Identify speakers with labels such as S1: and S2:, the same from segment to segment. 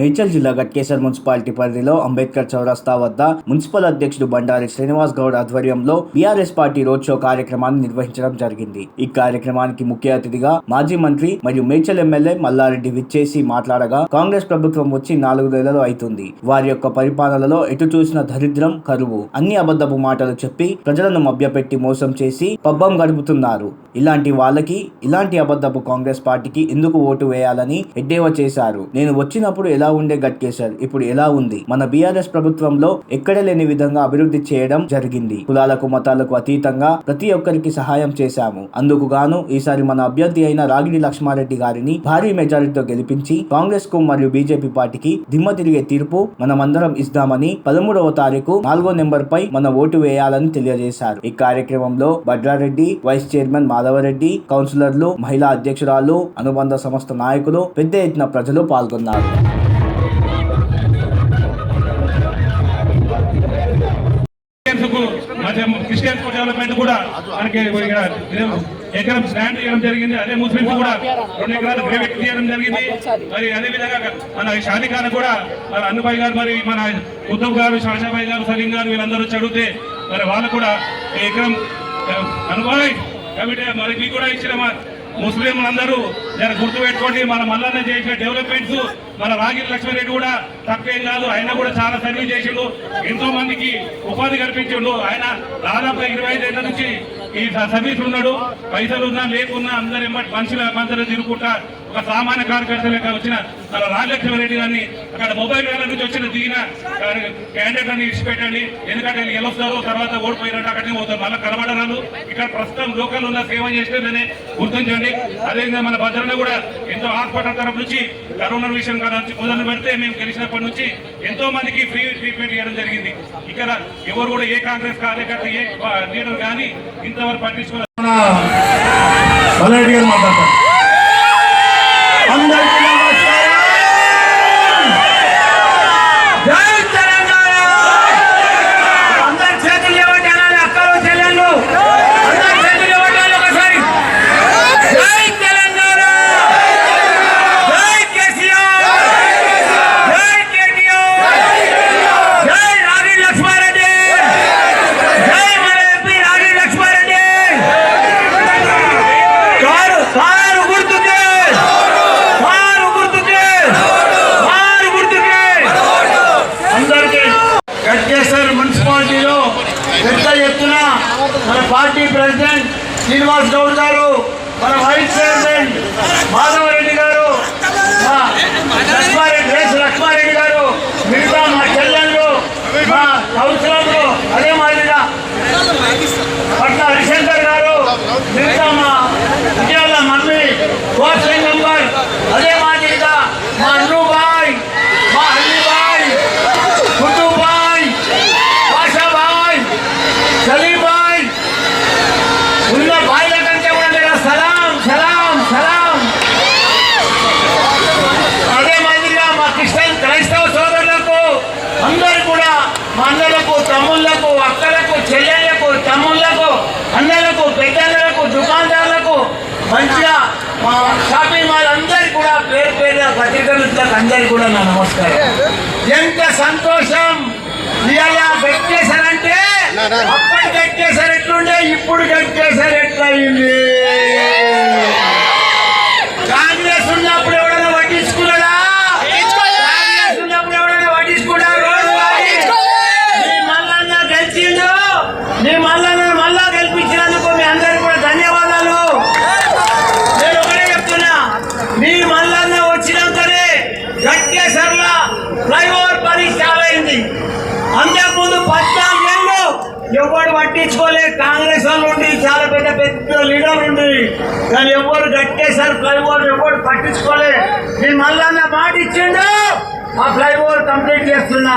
S1: మేడ్చల్ జిల్లా గట్కేశ్వర్ మున్సిపాలిటీ పరిధిలో అంబేద్కర్ చౌరస్తా వద్ద మున్సిపల్ అధ్యక్షుడు బండారి శ్రీనివాస్ గౌడ్ ఆధ్వర్యంలో బీఆర్ఎస్ పార్టీ రోడ్ షో కార్యక్రమాన్ని నిర్వహించడం జరిగింది. ఈ కార్యక్రమానికి ముఖ్య అతిథిగా మాజీ మంత్రి మరియు మేడ్చల్ ఎమ్మెల్యే మల్లారెడ్డి విచ్చేసి మాట్లాడగా కాంగ్రెస్ ప్రభుత్వం వచ్చి నాలుగు నెలలు అవుతుంది. వారి యొక్క పరిపాలనలో ఎటు చూసిన దరిద్రం కరువు. అన్ని అబద్ధపు మాటలు చెప్పి ప్రజలను మభ్యపెట్టి మోసం చేసి పబ్బం గడుపుతున్నారు. ఇలాంటి వాళ్ళకి ఇలాంటి అబద్ధపు కాంగ్రెస్ పార్టీకి ఎందుకు ఓటు వేయాలని ఎద్దేవా చేశారు. నేను వచ్చినప్పుడు ఎలా ఉండే గట్కేసర్. ఇప్పుడు ఎలా ఉంది? మన బీఆర్ఎస్ ప్రభుత్వంలో ఎక్కడ లేని విధంగా అభివృద్ధి చేయడం జరిగింది. కులాలకు మతాలకు అతీతంగా ప్రతి ఒక్కరికి సహాయం చేశాము. అందుకు గాను ఈసారి మన అభ్యర్థి అయిన రాగిడి లక్ష్మారెడ్డి గారిని భారీ మెజారిటీతో గెలిపించి కాంగ్రెస్కు మరియు బీజేపీ పార్టీకి దిమ్మ తిరిగే తీర్పు మనమందరం ఇస్తామని పదమూడవ తారీఖు నాలుగో నెంబర్ పై మన ఓటు వేయాలని తెలియజేశారు. ఈ కార్యక్రమంలో భద్రారెడ్డి వైస్ చైర్మన్ మాధవరెడ్డి కౌన్సిలర్లు మహిళా అధ్యక్షురాలు అనుబంధ సంస్థ నాయకులు పెద్ద ఎత్తున ప్రజలు పాల్గొన్నారు.
S2: క్రిస్టియన్స్కు డెవలప్మెంట్ కూడా మనకి ఎకరం స్టాండ్ చేయడం జరిగింది. అదే ముస్లింస్ కూడా రెండు ఎకరాలు ప్రైవేట్ చేయడం జరిగింది. మరి అదే విధంగా మన షాదీఖాన్ కూడా మన అన్నుబాయి గారు మరి మన ఉద్దవ్ గారు షాషాబాయి గారు సలీం గారు వీళ్ళందరూ వచ్చి అడిగితే మరి వాళ్ళు కూడా ఎకరం అనుబాయ్ కమిటీ మరి మీకు కూడా ఇచ్చిన మా ముస్లింలందరూ నేను గుర్తుపెట్టుకోండి మన మల్లన్న చేసిన డెవలప్మెంట్స్ మన రాగిరి లక్ష్మీరెడ్డి కూడా తక్కువేం కాదు ఆయన కూడా చాలా సర్వీస్ చేసిండు ఎంతో మందికి ఉపాధి కల్పించిండు. ఆయన దాదాపు ఇరవై ఐదు ఏళ్ళ నుంచి ఈ సర్వీస్ ఉన్నాడు పైసలు ఉన్నా లేకున్నా అందరు మనుషుల అందరూ తిరుగుకుంటా ఒక సామాన్య కార్యకర్త వచ్చిన మన రాజలక్ష్మణరెడ్డి గారిని అక్కడ మొబైల్ వేల నుంచి వచ్చిన దిగిన క్యాండిడేట్ అని ఇచ్చిపెట్టండి ఎందుకంటే గెలుస్తారు తర్వాత ఓడిపోయినట్టు అక్కడికి పోతారు. మళ్ళీ కనబడరాలు ఇక్కడ ప్రస్తుతం లోకల్ ఉన్న సేవ చేస్తే గుర్తించండి. అదేవిధంగా మన భద్రన కూడా ఎంతో హాస్పిటల్ తరపు నుంచి కరోనా విషయం కదా మొదలు పెడితే మేము గెలిచినప్పటి నుంచి ఎంతో మందికి ఫ్రీ ట్రీట్మెంట్ ఇవ్వడం జరిగింది. ఇక్కడ ఎవరు కూడా ఏ కాంగ్రెస్ కార్యకర్త ఏ లీడర్ కానీ ఇంతవరకు పట్టించుకోలేదు.
S3: మల్లారెడ్డి గారు మాట్లాడతారు. పత్రికలకు అందరికి కూడా నా నమస్కారం. ఎంత సంతోషం! ఇవాళ గట్టేశారంటే అప్పటి గట్టేశారు ఎట్లుండే ఇప్పుడు గట్టేశారు ఎట్లయింది కాంగ్రెస్ ఉన్నప్పుడు ఎవడైనా పట్టించుకున్నాడా కాంగ్రెస్ ఉన్నప్పుడు ఎవడైనా పట్టించుకున్నాడు నీ మల్లన్న గెలిచిండు నీ మల్లన్న మళ్ళా గెలిపించినందుకు మీ అందరికి కూడా ధన్యవాదాలు నేను ఒకటే చెప్తున్నా మీ మల్లన్న వచ్చినాకనే గట్టేసర్లా ఫ్లైఓవర్ పని స్టార్ట్ అయింది అంతకుముందు పద్నాలుగేళ్ళు ఎవరు పట్టించుకోలే కాంగ్రెస్ వాళ్ళు ఉండి చాలా పెద్ద పెద్ద లీడర్ ఉంది కానీ ఎవరు కట్టేశారు ఫ్లైఓవర్ ఎవరు పట్టించుకోలే నేను మళ్ళా మాట ఇచ్చిండు. ఆ ఫ్లైఓవర్ కంప్లీట్ చేస్తున్నా.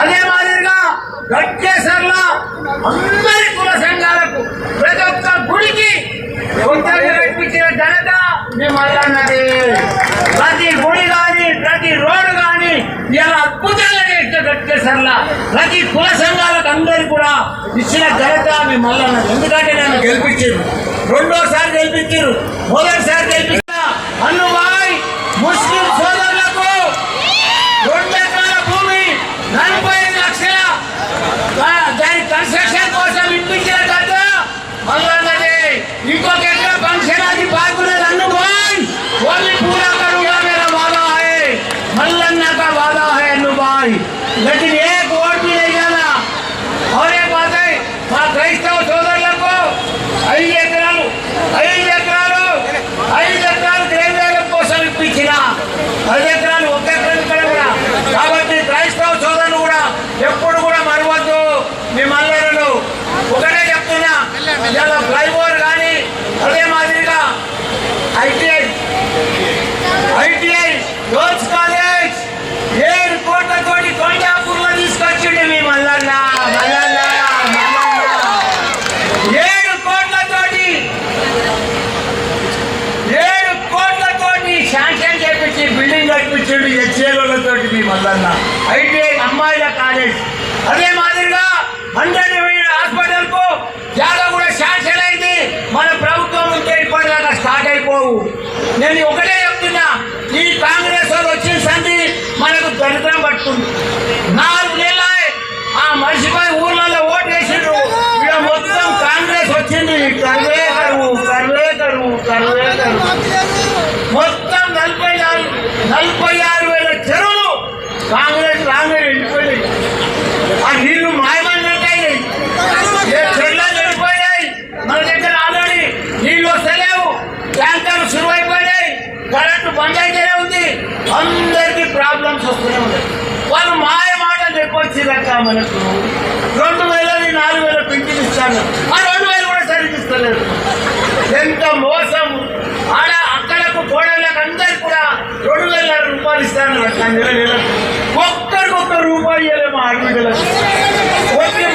S3: అదే మాదిరిగా గట్టేసర్లా అందరి కుల సంఘాలకు ప్రతి ఒక్క గుడికి ఉత్తరం కల్పించిన ఘనత మీ మల్లన్నది ప్రతి గుడి కానీ ప్రతి రోడ్డు కానీ ఇలా అద్భుతంగా చేసిన ప్రతి కుల సంఘాలకు అందరికి కూడా ఇచ్చిన ఘనత మీ మల్లన్నది ఎందుకంటే నన్ను గెలిపించారు. రెండోసారి గెలిపించారు. మొదటిసారి గెలిపించిన అన్నుబాయ్ ముస్లిం సోదరులకు పది ఎకరాలు ఒక ఎకరం ఇక్కడ కూడా కాబట్టి క్రైస్తవ సోదరులు కూడా ఎప్పుడు కూడా మరవద్దు మీ మల్లెలను ఒకటే చెప్తున్నా ఇలా ఫ్లైఓవర్ కానీ అదే మాదిరిగా ఐటీఐ ఐటీఐ గర్ల్స్ కాలేజ్ ఏడు కోట్లతోటి కొండాపూర్లో తీసుకొచ్చిండు మీ మల్లన్న మల్లన్న మల్లన్న ఏడు కోట్లతోటి ఏడు కోట్లతోటి శాంక్షన్ చేపించి బిల్డింగ్ కట్టించిండు హెచ్ఏలతోటి మీ మల్లన్న ఐటీఐ అమ్మాయిల కాలేజ్ అదే మాదిరిగా హండ్రెడ్ హాస్పిటల్కు జాగా కూడా శాంక్షన్ అయింది మన ప్రభుత్వం ఉంటే ఇప్పటిదాకా స్టార్ట్ అయిపోవు నేను ఒకటే చెప్తున్నా ఈ కాంగ్రెస్ వాళ్ళు వచ్చిన సంధి మనకు దరిద్రం పట్టుకుంది నాలుగు నెలలు ఆ మనిషిపై ఊర్లలో ఓటేసిండ్రు ఇక మొత్తం కాంగ్రెస్ వచ్చింది కరువే కరువు కరువే కరువు కరువే కరువు మొత్తం నలభై నాలుగు నలభై ఆరు వేల చెరువులు కాంగ్రెస్ రాంగడి వెళ్ళిపోయినాయి ఆ నీళ్ళు మాయమైనట్టాయి ఏ చెర్ల వెళ్ళిపోయాయి మన దగ్గర ఆల్రెడీ నీళ్ళు వస్తలేవు ట్యాంకర్లు సురువైపోయినాయి కరెంటు బంద్ అయితేనే ఉంది అందరికీ ఉన్నాయి వాళ్ళు మాయ మాటలు చెప్పొచ్చిరక్క మనకు. రెండు వేలని నాలుగు వేల పింఛన్ ఇస్తాను. ఆ రెండు వేలు కూడా సరిపిస్తలేదు ఎంత మోసం ఆడ అక్కలకు కోడళ్ళకు అందరు కూడా రెండు వేల రూపాయలు ఇస్తాను నెల నెలకు ఒక్కరికి ఒక్క రూపాయి ఇవ్వలేము ఆడబిడ్డలకు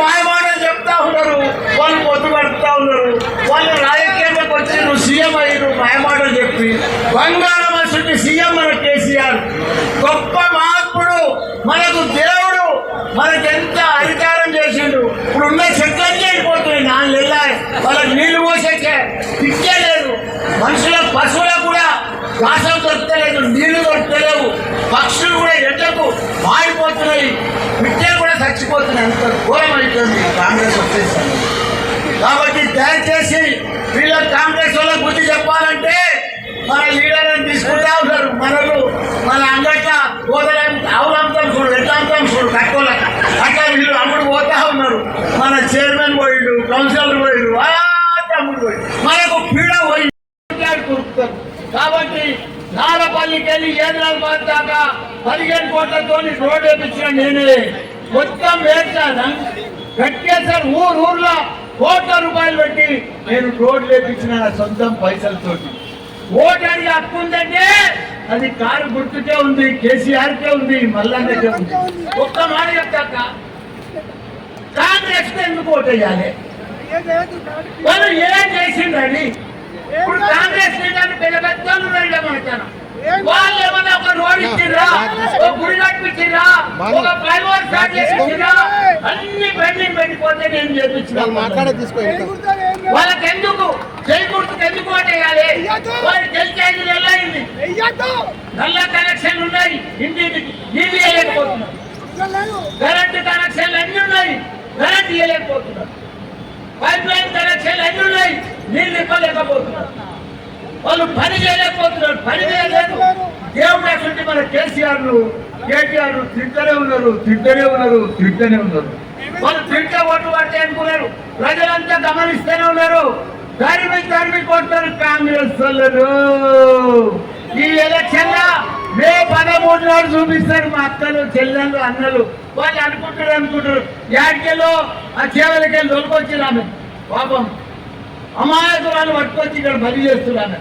S3: మాయ మాటలు చెప్తా ఉన్నారు. వాళ్ళు పొద్దు గడుపుతా ఉన్నారు. వాళ్ళు రాజకీయంలోకి వచ్చి నువ్వు సీఎం అయ్యి మాయమాటలు చెప్పి బంగారం అసలు సీఎం మన కేసీఆర్. గొప్ప మనకు దేవుడు మనకి ఎంత అధికారం చేసిండు? ఇప్పుడు ఉన్న చెట్లన్నీ అయిపోతున్నాయి. నాలుగు నెలలు. వాళ్ళకి నీళ్ళు పోసేకే పిచ్చే లేదు. మనుషుల పశువులకు కూడా గాసం దొరకలేదు నీళ్ళు దొరకలేవు పక్షులు కూడా ఎండకు మారిపోతున్నాయి పిచ్చలు కూడా చచ్చిపోతున్నాయి. అంత ఘోరం అవుతుంది కాంగ్రెస్ వచ్చేసారు కాబట్టి దయచేసి వీళ్ళ కాంగ్రెస్ వాళ్ళ బుద్ధి చెప్పాలంటే మన లీడర్లను తీసుకుంటా ఉన్నారు మనలు మన అంగట్ల గోదల అవులంతం చూడు ఎట్లంతం చూడు కట్టుకోలేక. అట్లా వీళ్ళు అమ్ముడు పోతా ఉన్నారు. మన చైర్మన్ పోయిండు కౌన్సిలర్ పోయిండు ఆ పోయి మనకు పీడ పోయి కాబట్టి నారపల్లికి వెళ్ళి ఏదైనా దాకా పదిహేను కోట్లతో రోడ్డు వేపించిన నేనే. మొత్తం వేస్తాను కట్టేశారు ఊరు ఊర్లో కోట్ల రూపాయలు పెట్టి నేను రోడ్లు వేపించిన సొంతం పైసలతోటి. ఓటు అడిగి హక్కు ఉందంటే అది కారు గుర్తుకే ఉంది కేసీఆర్కే ఉంది మల్లన్నకే ఉంది. ఒక్క మాట చెప్తాక కాంగ్రెస్ ఎందుకు ఓటు వేయాలి? వాళ్ళు ఏం చేసిండ్రని ఇప్పుడు కాంగ్రెస్ లీడర్లు పెద్ద పెద్దలు వాళ్ళు ఏమన్నా ఒక రోడ్ ఇచ్చిర్రా? ఒక గుడి కట్టించిర్రా? ఒక ఫ్లైఓవర్ స్టార్ట్ చేసిర్రా అన్ని పెండింగ్ పెట్టిపోతే నేను చేపించిన వాళ్ళకి ఎందుకు చేయకూడదు ఎందుకు ఓటేయాలి వాళ్ళు గెలిచి ఐదు నెలలు కనెక్షన్లు ఉన్నాయి. ఇంటింటికి నీళ్ళు వేయలేకపోతున్నారు కరెంటు కనెక్షన్లు అన్ని ఉన్నాయి. కరెంట్ పైప్ లైన్ కనెక్షన్లు అన్ని ఉన్నాయి. నీళ్ళు ఇవ్వలేకపోతున్నారు వాళ్ళు పని చేయలేకపోతున్నారు. పని చేయలేదు. దేవుడు అసలు మన కేసీఆర్ కేటీఆర్ తింటూనే ఉన్నారు తింటూనే ఉన్నారు తింటూనే ఉన్నారు. వాళ్ళు తింటే ఓటు పడితే అనుకున్నారు ప్రజలంతా గమనిస్తూనే ఉన్నారు. దాని మీద కొట్టారు కాంగ్రెస్ వాళ్ళు ఈ ఎలక్షన్ మే పదమూడు నాడు చూపిస్తారు మా అక్కలు చెల్లెళ్ళు అన్నలు. వాళ్ళు అనుకుంటారు అనుకుంటారు. యాడికెళ్ళో ఆ చేవలకెళ్ళి దొరికొచ్చి ఆమె. పాపం అమాయకురాలు పట్టుకొచ్చి ఇక్కడ బలి చేస్తున్నాను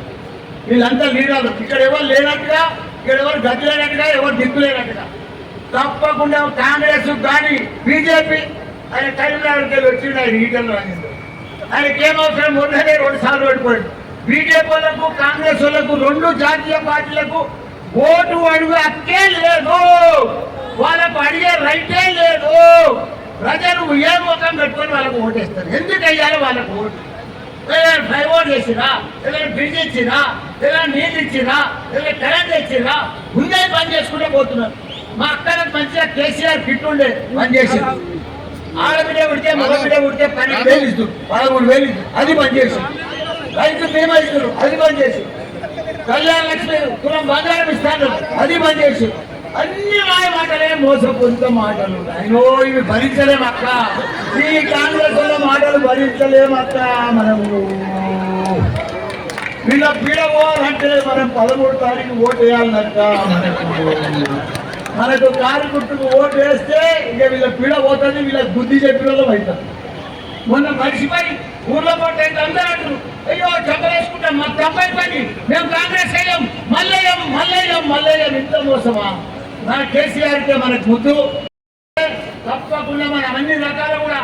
S3: వీళ్ళంతా లీడర్లు. ఇక్కడ ఎవరు లేనట్టుగా ఇక్కడ ఎవరు గతి లేనట్టుగా ఎవరు దిక్కు లేనట్టుగా. తప్పకుండా కాంగ్రెస్ కానీ బీజేపీ ఆయన కరీంనగర్కి వెళ్ళి వచ్చిండు ఆయన ఈటల్లో ఆయనకి ఏం అవసరం మొన్ననే రెండు సార్లు ఓడిపోయాడు. బీజేపీ వాళ్ళకు కాంగ్రెస్ వాళ్ళకు రెండు జాతీయ పార్టీలకు ఓటు అడుగు హక్కే లేదు. వాళ్ళకు అడిగే రైటే లేదు. ప్రజలు ఏ ముఖం పెట్టుకొని వాళ్ళకు ఓటేస్తారు? ఎందుకు అయ్యాలి వాళ్ళకు ఓటు? ఏదైనా ఫ్లైఓవర్ చేసినా ఏదైనా బ్రిడ్జ్ ఇచ్చినా ఏదైనా నీళ్ళు ఇచ్చినా ఏదైనా కరెంట్ ఇచ్చినా ఉండే పని చేసుకుంటే పోతున్నారు. మా అక్కడ మంచిగా కేసీఆర్ ఫిట్ ఉండే పని చేసి ఆడబిడ్డ ఉడితే మగబిడ్డ ఉడితే పన్నెండు వేలు ఇస్తుంది. పదమూడు వేలు అది పని చేసి రైతు బీమా ఇస్తారు అది పని చేసి కళ్యాణ లక్ష్మి కులం బంగారం ఇస్తాను అది పని చేసి అన్ని మాయ మాటలే మోసపూరిత మాటలు. అయినో ఇవి భరించలేం అక్క. ఈ కాంగ్రెస్ వాళ్ళ మాటలు భరించలేం అక్క మనము. వీళ్ళ పీడ పోవాలంటే మనం పదమూడు తారీఖు ఓటు వేయాలన్నట్ట మనకు. మనకు కారు గుర్తుకు ఓటు వేస్తే ఇక వీళ్ళ పీడ పోతుంది వీళ్ళ బుద్ధి చెప్పిన వాళ్ళం అవుతుంది మొన్న మనిషిపై ఊర్లో పట్టేది అందరూ అంటారు అయ్యో చెప్పలేసుకుంటాం మా తప్పై పని మేము కాంగ్రెస్ అయ్యాం మల్లయ్యం మల్లయ్యం మల్లయ్యం ఇంత మోసమా? నా కేసీఆర్కే మనకు ముద్దు. తప్పకుండా మన అన్ని రకాల కూడా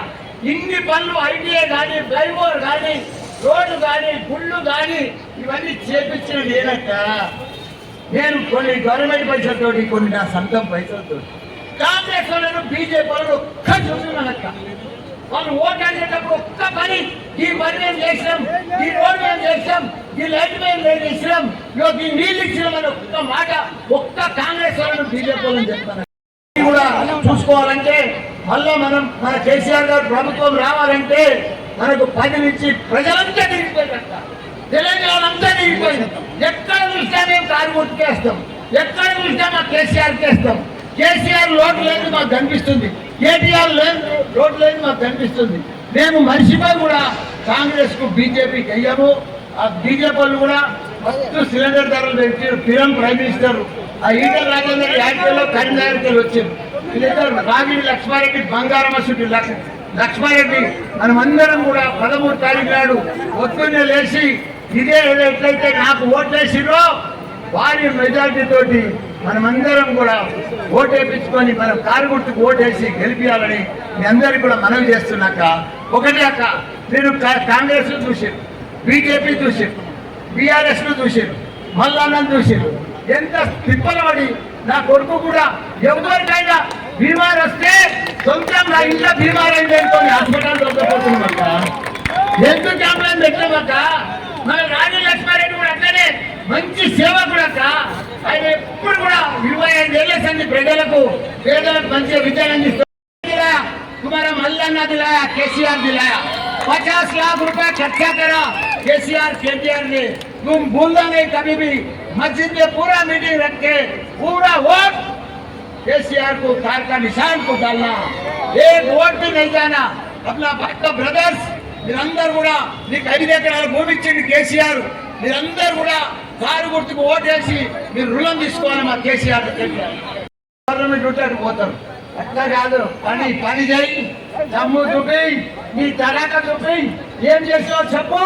S3: ఇన్ని పనులు ఐటీఏ కానీ ఫ్లైఓవర్ కానీ రోడ్లు కానీ గుళ్ళు కానీ ఇవన్నీ చేపించిన నేనక్క. నేను కొన్ని గవర్నమెంట్ పైసలతోటి కొన్ని నా సొంతం పైసలతో కాంగ్రెస్ వాళ్ళను బీజేపీ వాళ్ళు ఒక్క చూసినక్క వాళ్ళు ఓటు అనేటప్పుడు ఒక్క పని ఈ పని మేము చేసినాం ఈ రోడ్ మేము చేసినాం ఈ లైట్ మేము మేము ఇచ్చినాం ఈ నీళ్ళు ఇచ్చినాం అని ఒక్క మాట ఒక్క కాంగ్రెస్ వాళ్ళను బీజేపీ వాళ్ళని చెప్తాను కూడా చూసుకోవాలంటే మళ్ళా మనం మన కేసీఆర్ గారు ప్రభుత్వం రావాలంటే మనకు పది నుంచి ప్రజలంతా తిరిగిపోయినట్ట తెలంగాణ అంతా తిరిగిపోయింది ఎక్కడ చూసినా మేము కారు గుర్తుకేస్తాం ఎక్కడ చూసినా మా కేసీఆర్ చేస్తాం కేసీఆర్ లోటు లేదు మాకు కనిపిస్తుంది. కేటీఆర్ లేదు లోటు లేదు మాకు కనిపిస్తుంది. మేము మనిషిపై కూడా కాంగ్రెస్కు బీజేపీకి అయ్యాము ఆ బీజేపీ వాళ్ళు కూడా ఫస్ట్ సిలిండర్ ధరలు పెంచి పిఎం ప్రైమ్ మినిస్టర్ ఆ ఈటర్ రాజేందర్ యాక్టివ్లో కరీంనగర్కి వెళ్ళి వచ్చారు. వీళ్ళిద్దరు రాగిడి లక్ష్మారెడ్డి బంగారం అసలు లక్ష్మారెడ్డి. మనం అందరం కూడా పదమూడు తారీఖు నాడు పొద్దున్నే లేచి ఇదే ఎట్లయితే నాకు ఓట్లేసిరో వారి మెజార్టీ తోటి మనమందరం కూడా ఓటేపించుకొని మనం కారుగుట్టుకు ఓటేసి గెలిపించాలని మీ అందరికి కూడా మనవి చేస్తున్నాక ఒకటే అక్క మీరు కా- కాంగ్రెస్ చూసారు బీజేపీ చూసారు బీఆర్ఎస్ను చూసారు మల్లాన్నను చూసారు ఎంత తిప్పలబడి నా కొడుకు కూడా ఎవరికైనా బీమార్ వస్తే సొంతం నా ఇంట్లో బీమార్ అయింది అనుకోని హాస్పిటల్ దొరకపోతున్నామక్క. ఎందుకు కంప్లైంట్ పెట్టామక్క? మన రాజు లక్ష్మారెడ్డి కూడా అట్లనే మంచి సేవకుడు అక్క ఆయన ఎప్పుడు కూడా ఇరవై ఐదు ఏళ్ళ సంది ప్రజలకు పేదలకు మంచిగా విద్యను అందిస్తారు दिलाया तुम्हारा मल्ला ना दिलाया केसीआर दिलाया पचास लाख रुपए खर्चा करा केसीआर केटीआर ने तुम भूलना नहीं कभी भी मस्जिद में पूरा मीटिंग रख के पूरा वोट केसीआर को कार का निशान को डालना एक वोट भी नहीं जाना अपना भक्त ब्रदर्स మీరందరూ కూడా నీకు ఐదు ఎకరాల భూమి ఇచ్చింది కేసీఆర్ మీరందరూ కూడా కారు గుర్తుకు ఓటేసి మీరు రుణం తీసుకోవాలి మా కేసీఆర్ గవర్నమెంట్ ఉంటాడు పోతారు. అట్లా కాదు. పని పని చేయి. దమ్ము చూపి నీ తరాక చూపి ఏం చేసావు చెప్పు.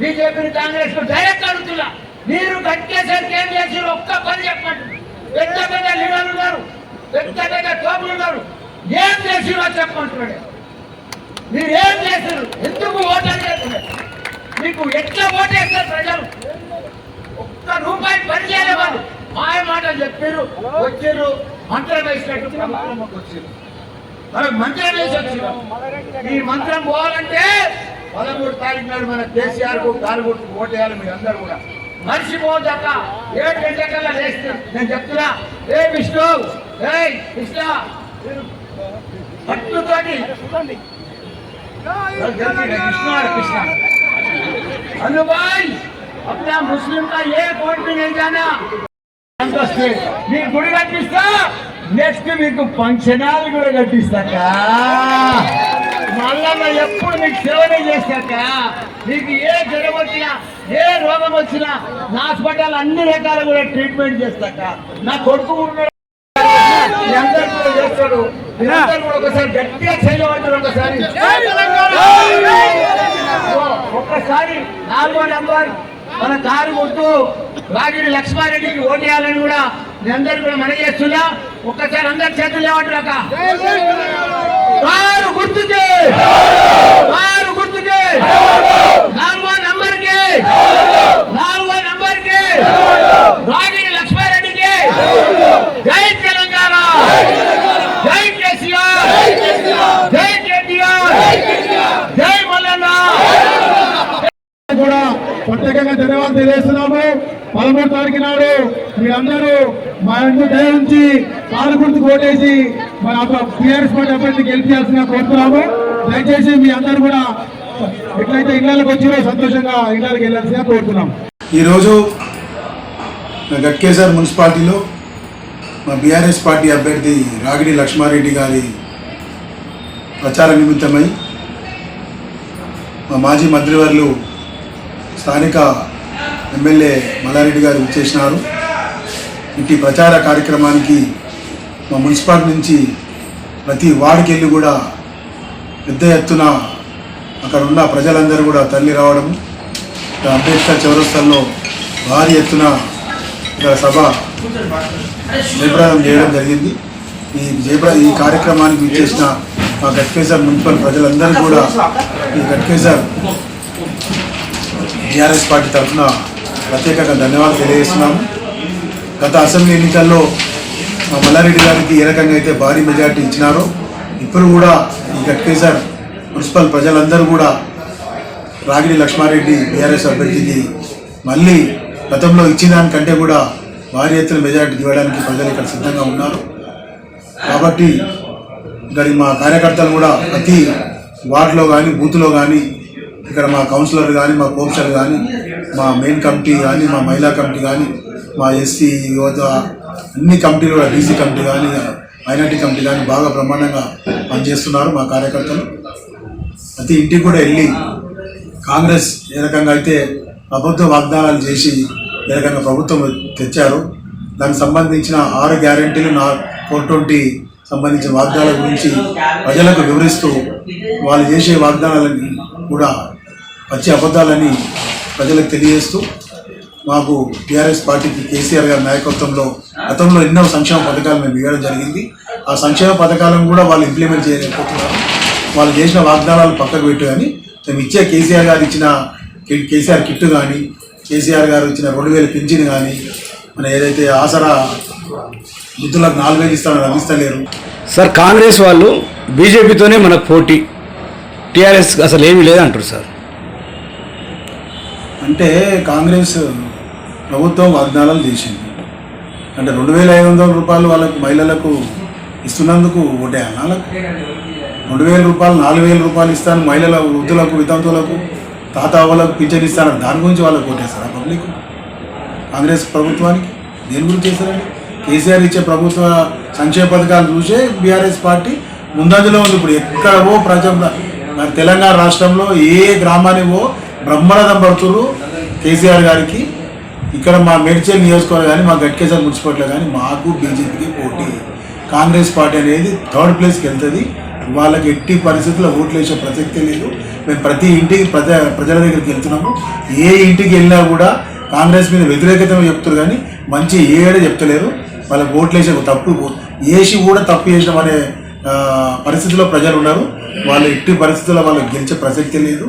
S3: బీజేపీ కాంగ్రెస్ డైరెక్ట్ అడుగుతున్నా. మీరు కట్టేసరికి ఏం చేసారు ఒక్క పని చెప్పండి. పెద్ద పెద్ద లీడర్లు ఉన్నారు. పెద్ద పెద్ద టోపులు ఉన్నారు. ఏం చేసిరో చెప్పంటున్నాడు మీరు ఏం చేశారు ఎందుకు ఓటర్ చేస్తున్నారు మీకు ఎట్లా ఓటేస్తారు ప్రజలు? రూపాయలు రూపాయి పని మాయ మాటలు చెప్పారు వచ్చారు మంత్రం వేసినట్టు మంత్రం వేసి వచ్చినాం ఈ మంత్రం పోవాలంటే పదమూడు తారీఖు నాడు మన కేసీఆర్కు గాలిగుట్టు ఓటేయాలి మీరు అందరు కూడా. మనిషి పోదాక ఏడు గంటకల్లా లేస్తాను నేను చెప్తున్నా ఏ విష్ణు ఏ కృష్ణ పట్టుతోటి విష్ణు కృష్ణ అనుబాయ్ अपना मुस्लिम का ये वोट भी नहीं जाना మీరు గుడి కట్టిస్తా నెక్స్ట్ మీకు ఫంక్షనాలు కూడా కట్టిస్తాక మళ్ళా ఎప్పుడు మీకు సేవనే చేస్తాక మీకు ఏ జ్వరం వచ్చినా ఏ రోగం వచ్చినా నా హాస్పిటల్ అన్ని రకాల కూడా ట్రీట్మెంట్ చేస్తాక నా కొడుకు ఉన్నాడు మీ అందరూ కూడా చేస్తాడు మీరందరూ కూడా ఒకసారి గట్టిగా చేయమంటారు ఒకసారి ఒక్కసారి నాలుగో నంబర్ మన కారు గుర్తు రాగిడి లక్ష్మారెడ్డికి ఓటేయాలని కూడా మీ అందరూ కూడా మన చేస్తున్నా. ఒక్కసారి అందరు చేతులు లేవట్లేక కారు గుర్తుకే. కారు గుర్తుకే నాలుగో నంబర్కి నాలుగో నంబర్కి రాగిడి లక్ష్మారెడ్డికి జై తెలంగాణ జై కేసీఆర్ జై కేటీఆర్ జై మల్లన్న
S4: కూడా ప్రత్యేకంగా ధన్యవాదాలు తెలియజేస్తున్నాము పదమూడు తారీఖు నాడు మీరందరూ మా ఇంటి దయ నుంచి కాలు గుర్తుకు ఓటేసి మన టీఆర్ఎస్ పార్టీ అభ్యర్థి గెలిపించాల్సిన కోరుతున్నాము. దయచేసి మీ అందరూ కూడా ఎట్లయితే ఇళ్ళకి వచ్చినా సంతోషంగా ఇళ్ళకి వెళ్ళాల్సిన కోరుతున్నాం
S5: ఈరోజు గట్కేసర్ మున్సిపాలిటీలో మా బీఆర్ఎస్ పార్టీ అభ్యర్థి రాగిడి లక్ష్మారెడ్డి గారి ప్రచార నిమిత్తమై మా మాజీ మంత్రివర్లు స్థానిక ఎమ్మెల్యే మల్లారెడ్డి గారు చేసినారు. ఇట్టి ప్రచార కార్యక్రమానికి మా మున్సిపాలిటీ నుంచి ప్రతి వార్డుకి వెళ్ళి కూడా పెద్ద ఎత్తున అక్కడ ఉన్న ప్రజలందరూ కూడా తల్లి రావడం అంబేద్కర్ చౌరస్తాల్లో భారీ ఎత్తున ఇక్కడ సభ జయప్రదం చేయడం జరిగింది. ఈ జయప్ర ఈ కార్యక్రమానికి విచ్చేసిన మా గట్కేసర్ మున్సిపల్ ప్రజలందరూ కూడా ఈ గట్కేసర్ టీఆర్ఎస్ పార్టీ తరఫున ప్రత్యేకంగా ధన్యవాదాలు తెలియజేస్తున్నాము. గత అసెంబ్లీ ఎన్నికల్లో మల్లారెడ్డి గారికి ఏ రకంగా అయితే భారీ మెజార్టీ ఇచ్చినారో ఇప్పుడు కూడా ఈ గట్కేసర్ మున్సిపల్ ప్రజలందరూ కూడా రాగిడి లక్ష్మారెడ్డి బీఆర్ఎస్ అభ్యర్థికి మళ్ళీ గతంలో ఇచ్చిన దానికంటే కూడా భారీ ఎత్తున మెజార్టీ ఇవ్వడానికి ప్రజలు ఇక్కడ సిద్ధంగా ఉన్నారు. కాబట్టి ఇక్కడ మా కార్యకర్తలు కూడా ప్రతి వార్డులో కానీ బూత్లో కానీ ఇక్కడ మా కౌన్సిలర్ కానీ మా కోప్సర్ కానీ మా మెయిన్ కమిటీ కానీ మా మహిళా కమిటీ కానీ మా ఎస్సీ యువత అన్ని కమిటీలు కూడా బీసీ కమిటీ కానీ మైనార్టీ కమిటీ కానీ బాగా బ్రహ్మాండంగా పనిచేస్తున్నారు మా కార్యకర్తలు. ప్రతి ఇంటికి కూడా వెళ్ళి కాంగ్రెస్ ఏ రకంగా అయితే ప్రభుత్వ వాగ్దానాలు చేసి ఏ రకంగా ప్రభుత్వం తెచ్చారు దానికి సంబంధించిన ఆరు గ్యారంటీలు నా ఫోర్ ట్వంటీ సంబంధించిన వాగ్దానాల గురించి ప్రజలకు వివరిస్తూ వాళ్ళు చేసే వాగ్దానాలని కూడా వచ్చే అబద్ధాలని ప్రజలకు తెలియజేస్తూ మాకు టీఆర్ఎస్ పార్టీకి కేసీఆర్ గారి నాయకత్వంలో గతంలో ఎన్నో సంక్షేమ పథకాలు మేము ఇవ్వడం జరిగింది. ఆ సంక్షేమ పథకాలను కూడా వాళ్ళు ఇంప్లిమెంట్ చేయలేకపోతున్నారు. వాళ్ళు చేసిన వాగ్దానాలు పక్కకు పెట్టు కానీ మేము ఇచ్చే కేసీఆర్ గారు ఇచ్చిన కేసీఆర్ కిట్ కానీ కేసీఆర్ గారు ఇచ్చిన రెండు వేల పింఛన్ కానీ మన ఏదైతే ఆసరా వృద్ధులకు నాలుగు వేలు ఇస్తారని అవి ఇస్తలేరు
S6: సార్ కాంగ్రెస్ వాళ్ళు బీజేపీతోనే మనకు పోటీ. టీఆర్ఎస్ అసలు ఏమీ లేదంటారు సార్?
S5: అంటే కాంగ్రెస్ ప్రభుత్వం వాగ్దానాలు చేసింది. అంటే రెండు వేల ఐదు వందల రూపాయలు వాళ్ళకు మహిళలకు ఇస్తున్నందుకు ఒకటే వాళ్ళకు రెండు వేల రూపాయలు నాలుగు వేల రూపాయలు ఇస్తాను మహిళల వృద్ధులకు వితంతువులకు తాత అవ్వలకు పింఛన్ ఇస్తాను దాని గురించి వాళ్ళకు కొట్టేస్తారా పబ్లిక్? కాంగ్రెస్ ప్రభుత్వానికి? దేని గురించి చేస్తారండి? కేసీఆర్ ఇచ్చే ప్రభుత్వ సంక్షేమ పథకాలు చూసే బీఆర్ఎస్ పార్టీ ముందంజలో ఉంది. ఇప్పుడు ఎక్కడవో ప్రజా మన తెలంగాణ రాష్ట్రంలో ఏ గ్రామానికి ఓ బ్రహ్మరథం పడుతున్నారు కేసీఆర్ గారికి? ఇక్కడ మా మేడ్చల్ నియోజకవర్గం కానీ మా గట్కేసర్ మున్సిపాలిటీలో కానీ మాకు బీజేపీకి పోటీ. కాంగ్రెస్ పార్టీ అనేది థర్డ్ ప్లేస్కి వెళ్తుంది. వాళ్ళకి ఎట్టి పరిస్థితుల్లో ఓట్లు వేసే ప్రసక్తే లేదు. మేము ప్రతి ఇంటికి ప్రజ ప్రజల దగ్గరికి వెళ్తున్నాము. ఏ ఇంటికి వెళ్ళినా కూడా కాంగ్రెస్ మీద వ్యతిరేకత చెప్తారు కానీ మంచి ఏడే చెప్తలేరు. వాళ్ళకి ఓట్లు వేసే తప్పు వేసి కూడా తప్పు చేసిన అనే పరిస్థితిలో ప్రజలు ఉన్నారు. వాళ్ళు ఎట్టి పరిస్థితుల్లో వాళ్ళకి గెలిచే ప్రసక్తి లేదు.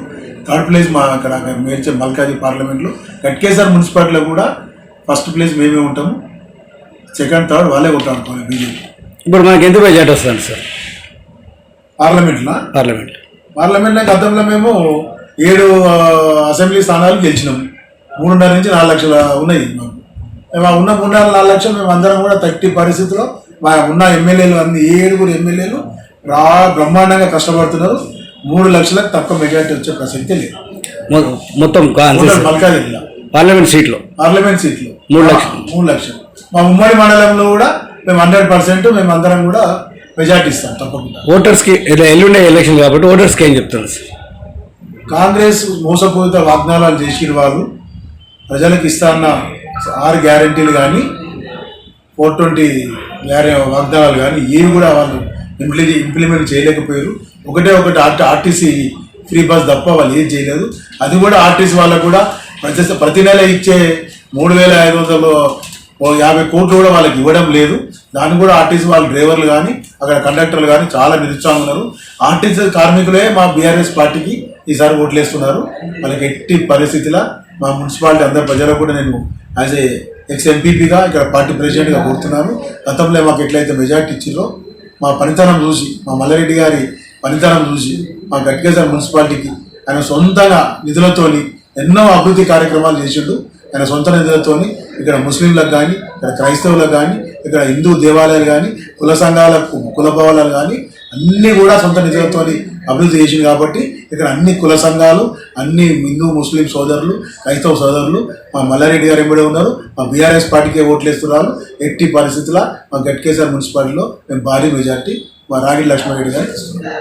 S5: థర్డ్ ప్లేస్ మా అక్కడ మేడ్చే మల్కాజీ పార్లమెంట్లో. గట్కేసర్ మున్సిపాలిటీలో కూడా ఫస్ట్ ప్లేస్ మేమే ఉంటాము. సెకండ్ థర్డ్ వాళ్ళే కొట్టాడుకోవాలి బీజేపీ.
S6: ఇప్పుడు మనకి ఎంత మెజార్టీ వస్తుంది సార్?
S5: పార్లమెంట్లో
S6: పార్లమెంట్.
S5: పార్లమెంట్లో గతంలో మేము ఏడు అసెంబ్లీ స్థానాలు గెలిచినాం మూడున్నర నుంచి నాలుగు లక్షల ఉన్నాయి మాకు. మేము ఉన్న మూడున్నర నాలుగు లక్షలు మేము అందరం కూడా తట్టి పరిస్థితిలో మా ఉన్న ఎమ్మెల్యేలు అన్ని ఏడుగురు ఎమ్మెల్యేలు రా బ్రహ్మాండంగా కష్టపడుతున్నారు. మూడు లక్షలకు తక్కువ మెజారిటీ వచ్చే ప్రసక్తి లేదు.
S6: మొత్తం
S5: మల్కాజిల్లా
S6: పార్లమెంట్ సీట్లో.
S5: పార్లమెంట్ సీట్లు.
S6: మూడు లక్షలు.
S5: మూడు లక్షలు. మా ఉమ్మడి మండలంలో కూడా మేము హండ్రెడ్ పర్సెంట్ మేము అందరం కూడా మెజార్టీ ఇస్తాం తప్పకుండా.
S6: ఓటర్స్కి ఎల్లుండే ఎలక్షన్ కాబట్టి ఓటర్స్కి ఏం చెప్తాను సార్?
S5: కాంగ్రెస్ మోసపూరిత వాగ్దానాలు చేసిన వాళ్ళు. ప్రజలకు ఇస్తాన్న ఆరు గ్యారంటీలు కానీ ఫోర్ ట్వంటీ గ్యారె వాగ్దానాలు కానీ ఏవి కూడా వాళ్ళు ఇంప్లి ఇంప్లిమెంట్ చేయలేకపోయారు. ఒకటే ఒకటి ఆర్టీ ఆర్టీసీ ఫ్రీ బస్ తప్ప వాళ్ళు ఏం చేయలేదు. అది కూడా ఆర్టీసీ వాళ్ళకు కూడా ప్రతి ప్రతి నెల ఇచ్చే మూడు వేల ఐదు వందలు ఓ యాభై కోట్లు కూడా వాళ్ళకి ఇవ్వడం లేదు. దాన్ని కూడా ఆర్టీసీ వాళ్ళ డ్రైవర్లు కానీ అక్కడ కండక్టర్లు కానీ చాలా నిరుత్సాహం ఉన్నారు. ఆర్టీసీ కార్మికులే మా బీఆర్ఎస్ పార్టీకి ఈసారి ఓట్లేస్తున్నారు. వాళ్ళకి ఎట్టి పరిస్థితిలో మా మున్సిపాలిటీ అందరి ప్రజలకు కూడా నేను యాజ్ ఏ ఎక్స్ ఎంపీపీగా ఇక్కడ పార్టీ ప్రెసిడెంట్గా కోరుతున్నాను. గతంలో మాకు ఎట్లయితే మెజార్టీ ఇచ్చిందో మా పనితనం చూసి మా మల్లారెడ్డి గారి పనితనం చూసి మా గట్కేశ్వర మున్సిపాలిటీకి ఆయన సొంతంగా నిధులతోని ఎన్నో అభివృద్ధి కార్యక్రమాలు చేసిండు. ఆయన సొంత నిధులతోని ఇక్కడ ముస్లింలకు కానీ ఇక్కడ క్రైస్తవులకు కానీ ఇక్కడ హిందూ దేవాలయాలు కానీ కుల సంఘాలకు కుల భవనాలు కానీ అన్నీ కూడా సొంత నిధులతోని అభివృద్ధి చేసింది కాబట్టి ఇక్కడ అన్ని కుల సంఘాలు అన్ని హిందూ ముస్లిం సోదరులు క్రైస్తవ సోదరులు మా మల్లారెడ్డి గారు ఎంబడే ఉన్నారు. మా బీఆర్ఎస్ పార్టీకే ఓట్లేస్తున్నారు. ఎట్టి పరిస్థితుల్లో మా గట్కేసర్ మున్సిపాలిటీలో మేము భారీ మెజార్టీ మా రాగి లక్ష్మారెడ్డి గారు ఇస్తున్నాం